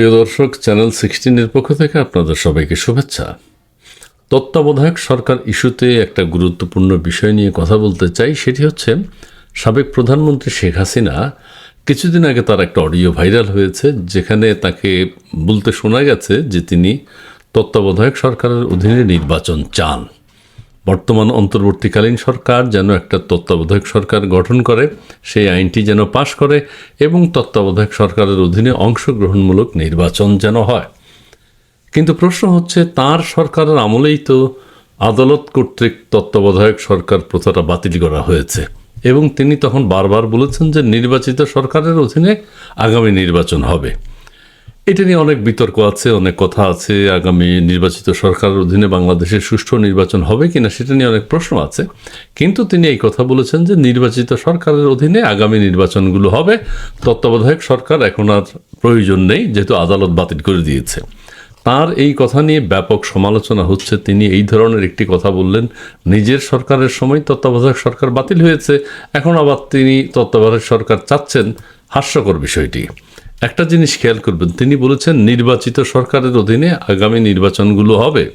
প্রিয় দর্শক চ্যানেল সিক্সটিনের পক্ষ থেকে আপনাদের সবাইকে শুভেচ্ছা। তত্ত্বাবধায়ক সরকার ইস্যুতে একটা গুরুত্বপূর্ণ বিষয় নিয়ে কথা বলতে চাই, সেটি হচ্ছে সাবেক প্রধানমন্ত্রী শেখ হাসিনা কিছুদিন আগে তার একটা অডিও ভাইরাল হয়েছে, যেখানে তাকে বলতে শোনা গেছে যে তিনি তত্ত্বাবধায়ক সরকারের অধীনে নির্বাচন চান। বর্তমান অন্তর্বর্তীকালীন সরকার যেন একটা তত্ত্বাবধায়ক সরকার গঠন করে, সেই আইনটি যেন পাশ করে এবং তত্ত্বাবধায়ক সরকারের অধীনে অংশগ্রহণমূলক নির্বাচন যেন হয়। কিন্তু প্রশ্ন হচ্ছে, তার সরকারের আমলেই তো আদালত কর্তৃক তত্ত্বাবধায়ক সরকার প্রথাটা বাতিল করা হয়েছে। এবং তিনি তখন বারবার বলেছেন যে নির্বাচিত সরকারের অধীনে আগামী নির্বাচন হবে। এটা নিয়ে অনেক বিতর্ক আছে, অনেক কথা আছে। আগামী নির্বাচিত সরকারের অধীনে বাংলাদেশের সুষ্ঠু নির্বাচন হবে কিনা সেটা নিয়ে অনেক প্রশ্ন আছে। কিন্তু তিনি এই কথা বলেছেন যে নির্বাচিত সরকারের অধীনে আগামী নির্বাচনগুলো হবে। তত্ত্বাবধায়ক সরকার এখন আর প্রয়োজন নেই, যেহেতু আদালত বাতিল করে দিয়েছে। তার এই কথা নিয়ে ব্যাপক সমালোচনা হচ্ছে। তিনি এই ধরনের একটি কথা বললেন, নিজের সরকারের সময় তত্ত্বাবধায়ক সরকার বাতিল হয়েছে। এখন আবার তিনি তত্ত্বাবধায়ক সরকার চাচ্ছেন, হাস্যকর বিষয়টি। একটা জিনিস খেয়াল করবেন, তিনি বলেছেন নির্বাচিত সরকারের অধীনে আগামী নির্বাচনগুলো হবে।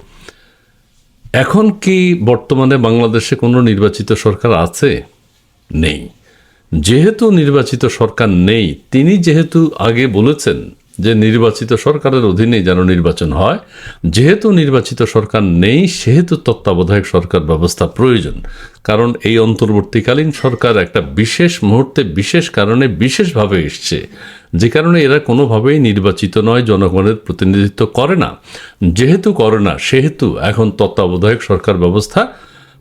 এখন কি বর্তমানে বাংলাদেশে কোনো নির্বাচিত সরকার আছে? নেই। যেহেতু নির্বাচিত সরকার নেই, তিনি যেহেতু আগে বলেছেন যে নির্বাচিত সরকারের অধীনে যেন নির্বাচন হয়, যেহেতু নির্বাচিত সরকার নেই, সেহেতু তত্ত্বাবধায়ক সরকার ব্যবস্থা প্রয়োজন। কারণ এই অন্তর্বর্তীকালীন সরকার একটা বিশেষ মুহূর্তে বিশেষ কারণে বিশেষভাবে এসছে। যে কারণে এরা কোনোভাবেই নির্বাচিত নয়, জনগণের প্রতিনিধিত্ব করে না। যেহেতু করে না সেহেতু এখন তত্ত্বাবধায়ক সরকার ব্যবস্থা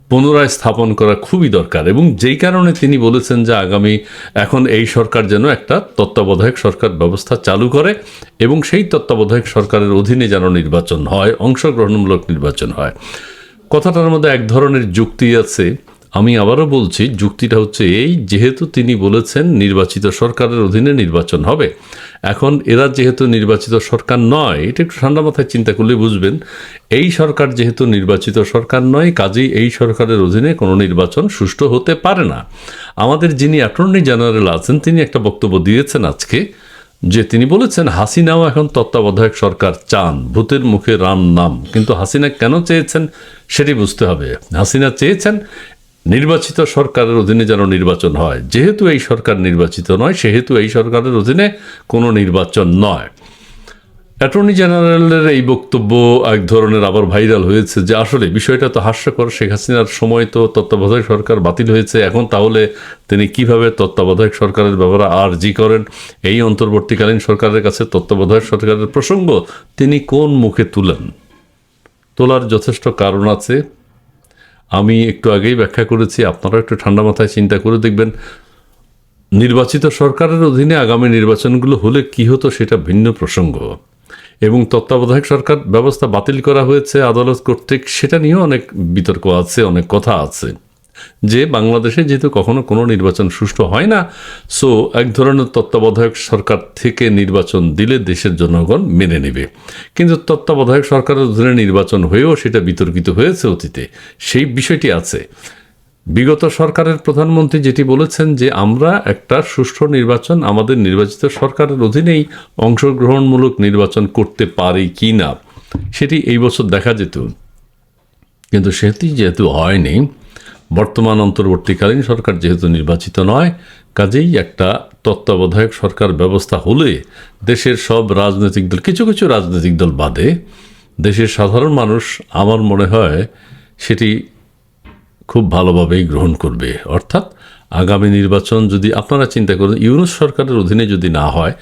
পুনরায় স্থাপন করা খুবই দরকার এবং যেই কারণে তিনি বলেছেন যে আগামী এখন এই সরকার যেন একটা তত্ত্বাবধায়ক সরকার ব্যবস্থা চালু করে এবং সেই তত্ত্বাবধায়ক সরকারের অধীনে যেন নির্বাচন হয়, অংশগ্রহণমূলক নির্বাচন হয়। কথাটার মধ্যে এক ধরনের যুক্তি আছে। আমি আবারও বলছি, যুক্তিটা হচ্ছে এই, যেহেতু তিনি বলেছেন নির্বাচিত সরকারের অধীনে নির্বাচন হবে। এখন এরা যেহেতু নির্বাচিত সরকার নয়, এটা একটু ঠান্ডা মাথায় চিন্তা করলে বুঝবেন, এই সরকার যেহেতু নির্বাচিত সরকার নয়, কাজেই এই সরকারের অধীনে কোনো নির্বাচন সুষ্ঠু হতে পারে না। আমাদের যিনি অ্যাটর্নি জেনারেল আছেন, তিনি একটা বক্তব্য দিয়েছেন আজকে, যে তিনি বলেছেন, হাসিনাও এখন তত্ত্বাবধায়ক সরকার চান, ভূতের মুখে রাম নাম। কিন্তু হাসিনা কেন চেয়েছেন, সেটি বুঝতে হবে। হাসিনা চেয়েছেন নির্বাচিত সরকারের অধীনে যেন নির্বাচন হয়। যেহেতু এই সরকার নির্বাচিত নয়, সেহেতু এই সরকারের অধীনে কোনো নির্বাচন নয়। অ্যাটর্নি জেনারেলের এই বক্তব্য এক ধরনের আবার ভাইরাল হয়েছে যে আসলে বিষয়টা তো হাস্যকর, শেখ হাসিনার সময় তো তত্ত্বাবধায়ক সরকার বাতিল হয়েছে। এখন তাহলে তিনি কীভাবে তত্ত্বাবধায়ক সরকারের ব্যাপারে আর্জি করেন? এই অন্তর্বর্তীকালীন সরকারের কাছে তত্ত্বাবধায়ক সরকারের প্রসঙ্গ তিনি কোন মুখে তুলেন? তোলার যথেষ্ট কারণ আছে। আমি একটু আগেই ব্যাখ্যা করেছি আপনারা একটু ঠান্ডা মাথায় চিন্তা করে দেখবেন। নির্বাচিত সরকারের অধীনে আগামী নির্বাচনগুলো হলে কি হতো সেটা ভিন্ন প্রসঙ্গ। এবং তত্ত্বাবধায়ক সরকার ব্যবস্থা বাতিল করা হয়েছে আদালত কর্তৃক, সেটা নিয়েও অনেক বিতর্ক আছে, অনেক কথা আছে। যে বাংলাদেশে যেহেতু কখনো কোনো নির্বাচন সুষ্ঠু হয় না সো এক ধরনের তত্ত্বাবধায়ক সরকার থেকে নির্বাচন দিলে দেশের জনগণ মেনে নেবে। কিন্তু তত্ত্বাবধায়ক সরকারের অধীনে নির্বাচন হয়েও সেটা বিতর্কিত হয়েছে অতীতে। সেই বিষয়টি আছে। বিগত সরকারের প্রধানমন্ত্রী যেটি বলেছেন যে, আমরা একটা সুষ্ঠু নির্বাচন আমাদের নির্বাচিত সরকারের অধীনেই অংশগ্রহণমূলক নির্বাচন করতে পারি কি না? সেটি এই বছর দেখা যেত। কিন্তু সেটি যেহেতু হয়নি বর্তমান অন্তর্বর্তীকালীন সরকার যেহেতু নির্বাচিত নয়, কাজেই একটা তত্ত্বাবধায়ক সরকার ব্যবস্থা হলে দেশের সব রাজনৈতিক দল, কিছু কিছু রাজনৈতিক দল বাদে দেশের সাধারণ মানুষ আমার মনে হয় সেটি খুব ভালোভাবেই গ্রহণ করবে। অর্থাৎ আগামী নির্বাচন যদি আপনারা চিন্তা করেন, ইউনুস সরকারের অধীনে যদি না হয়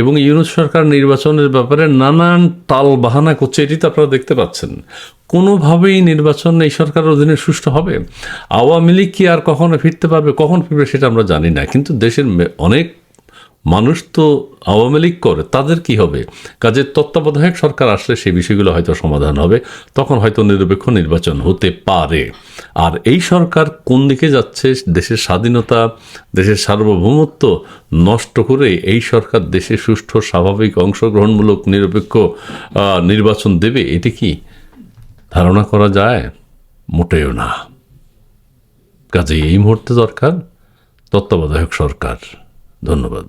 এবং ইউনুস সরকার নির্বাচনের ব্যাপারে নানান তাল বাহানা করছে, এটি তো আপনারা দেখতে পাচ্ছেন। কোনোভাবেই নির্বাচন এই সরকারের অধীনে সুষ্ঠু হবে। আওয়ামী লীগ কি আর কখনো ফিরতে পারবে, কখন ফিরবে সেটা আমরা জানি না। কিন্তু দেশের অনেক মানুষ তো আওয়ামী লীগ করে, তাদের কি হবে? কাজে তত্ত্বাবধায়ক সরকার আসলে সেই বিষয়গুলো হয়তো সমাধান হবে, তখন হয়তো নিরপেক্ষ নির্বাচন হতে পারে। আর এই সরকার কোন দিকে যাচ্ছে? দেশের স্বাধীনতা, দেশের সার্বভৌমত্ব নষ্ট করে এই সরকার দেশে সুষ্ঠু, স্বাভাবিক, অংশগ্রহণমূলক, নিরপেক্ষ নির্বাচন দেবে, এটি কি ধারণা করা যায়? মোটেও না। কাজে এই মুহূর্তে দরকার তত্ত্বাবধায়ক সরকার। ধন্যবাদ।